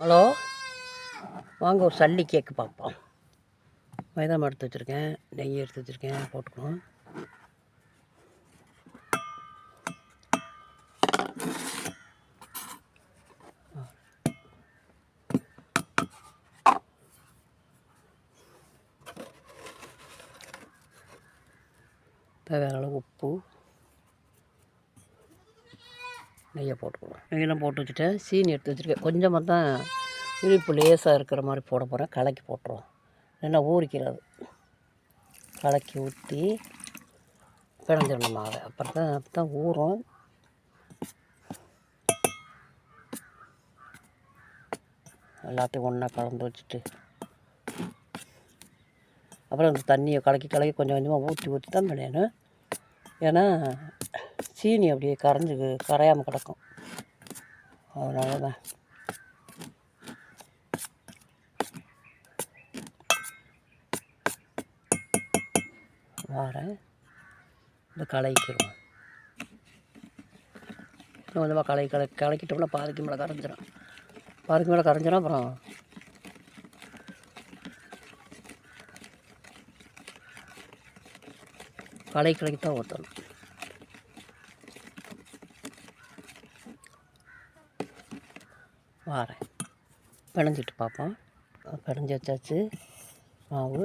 Hello? வாங்க ஒரு சல்லி கேக்கு பார்ப்போம். மைதா மாவு எடுத்து வச்சுருக்கேன். நெய் எடுத்து வச்சுருக்கேன். போட்டுக்கணும். தேவையான அளவு உப்பு. நெய்யை போட்டுக்கணும் நெய்யெல்லாம் போட்டு வச்சுட்டேன் சீனி எடுத்து வச்சுருக்கேன். கொஞ்சமாக தான் இனிப்பு லேசாக இருக்கிற மாதிரி போட போகிறேன் கலக்கி போட்டுருவோம். இல்லைன்னா ஊறிக்கிறாது. கலக்கி ஊற்றி பிணைஞ்சிடணும் மாவை. அப்புறம் தான் அப்போ தான் ஊறும். எல்லாத்தையும் ஒன்றா கலந்து வச்சுட்டு. அப்புறம் அந்த தண்ணியை கலக்கி கலக்கி கொஞ்சம் கொஞ்சமாக ஊற்றி ஊற்றி தான் பிணையணும். ஏன்னா சீனி அப்படியே கரைஞ்சி கரையாமல் கிடக்கும். அதனால தான் வாரேன். இந்த கலக்கிடுவோம். இன்னும் கொஞ்சமாக கலை கலை கலக்கிட்டோம்னா பாதிக்கு மேலே கரைஞ்சிடும் பாதிக்கு மேலே கரைஞ்சிடும் அப்புறம் களை கலக்கி தான் ஊற்றணும் வாரேன். பிணைஞ்சிட்டு பார்ப்போம். பிணைஞ்சி வச்சாச்சு. மாவு.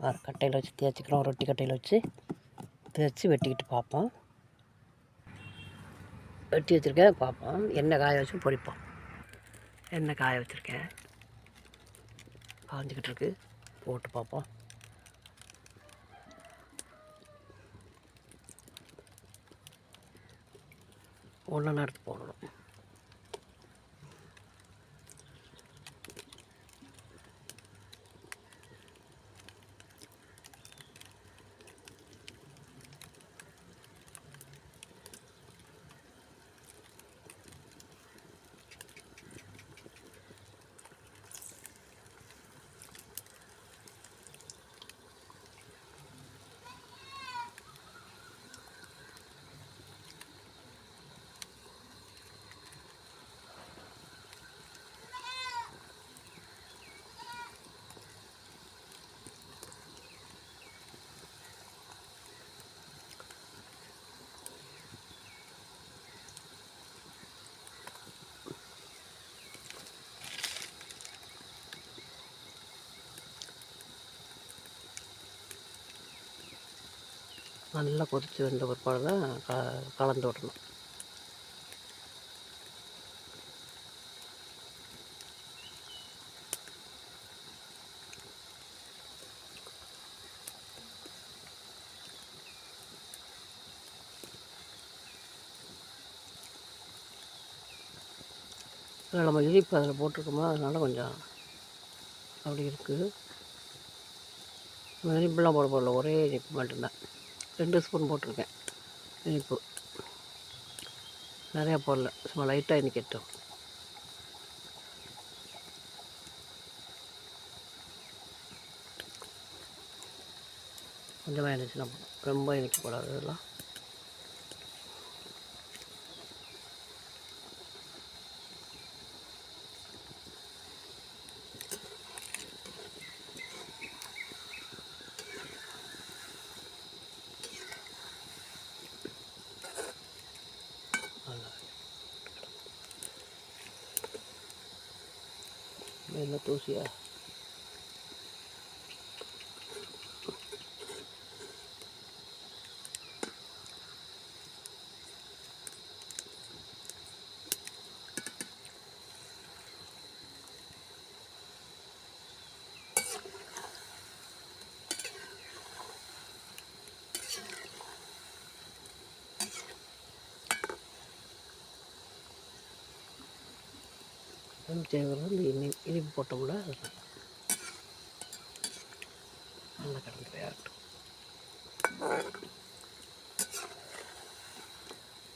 வார கட்டையில் வச்சு தேய்ச்சிக்கிறோம். ரொட்டி கட்டையில் வச்சு தேய்ச்சி வெட்டிக்கிட்டு பார்ப்போம். வெட்டி வச்சுருக்கேன். பார்ப்போம். எண்ணெய் காய வச்சு பொரிப்போம். எண்ணெய் காய வச்சுருக்கேன். காஞ்சிக்கிட்டு இருக்கு. போட்டு பார்ப்போம். ஒன்றா நடத்து போடணும் நல்லா கொதித்து வந்த பிற்பாடு தான் க கலந்து விடணும். இதில் நம்ம இனிப்பு அதில் போட்டிருக்கோமோ அதனால் கொஞ்சம் அப்படி இருக்குது இனிப்புலாம் போட போடல ஒரே இனிப்பு மட்டும்தான். ரெண்டு ஸ்பூன் போட்டிருக்கேன். இனிப்பு. நிறையா போடல. சும்மா லைட்டாக இனிக்கட்டும் கொஞ்சமாக இருந்துச்சுன்னா போதும். ரொம்ப இனிக்கக்கூடாது இதெல்லாம் May natusiya. நம்ம தேவையான இந்த இனி இனிப்பு போட்டோம்னா அதுதான் நல்லா கடந்து போயாகட்டும்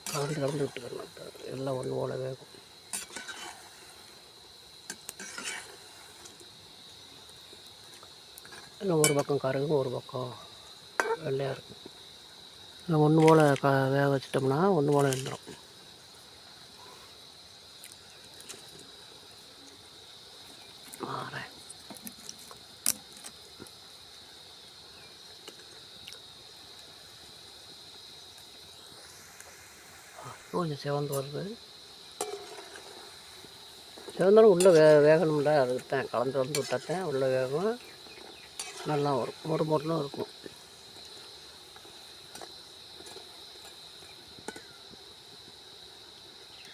கலந்து கலந்து விட்டுக்கணும் எல்லாம் ஒன்று போல வேகும். எல்லாம் ஒரு பக்கம் கருகும் ஒரு பக்கம் வெள்ளையாக இருக்கும். இல்லை ஒன்று போல் க வேக வச்சிட்டோம்னா ஒன்று போல் இருந்துடும் கொஞ்சம் சிவந்து வருது. சிவந்தாலும் உள்ளே வே வேகணும்ல அதுக்கு கலந்து வந்து விட்டாத்தான் உள்ளே வேகும் நல்லா வரும். மொறு மொறுன்னு இருக்கும்.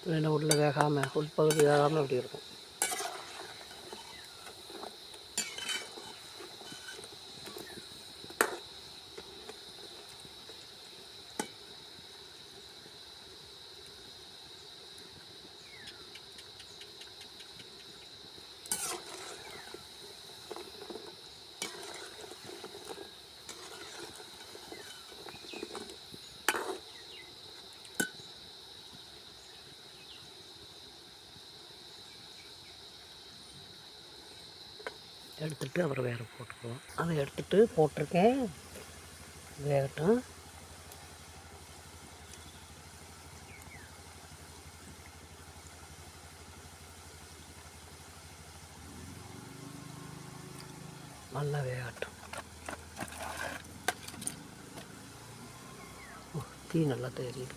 இல்லைன்னா உள்ளே வேகாமல் உள்பகுதி வேகாமல் அப்படி இருக்கும். எடுத்துட்டு அப்புறம் வேறு போட்டுக்குவோம். அதை எடுத்துட்டு போட்டிருக்கேன். வேகட்டும். நல்லா வேகட்டும். தீ நல்லா தெரியுது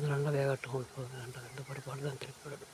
அது நல்லா வேகட்டும் இப்போது என்ற எந்த பருப்பாடு தான் திருப்பி விடணும்.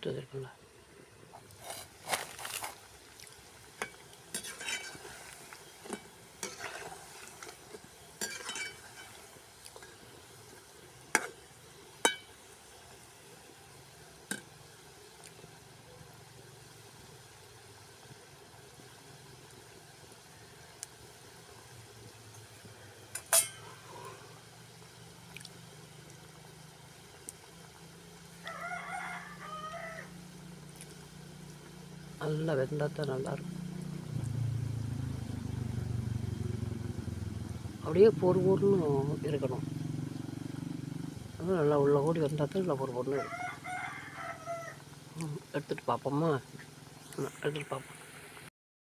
todo el poblado. நல்லா வெந்தால் தான் நல்லாயிருக்கும் அப்படியே பொறு பொருன்னு இருக்கணும். நல்லா உள்ள ஓடி வந்தால் தான் நல்லா பொறு பொருன்னு இருக்கும். எடுத்துகிட்டு பார்ப்போமா எடுத்துகிட்டு பார்ப்போம்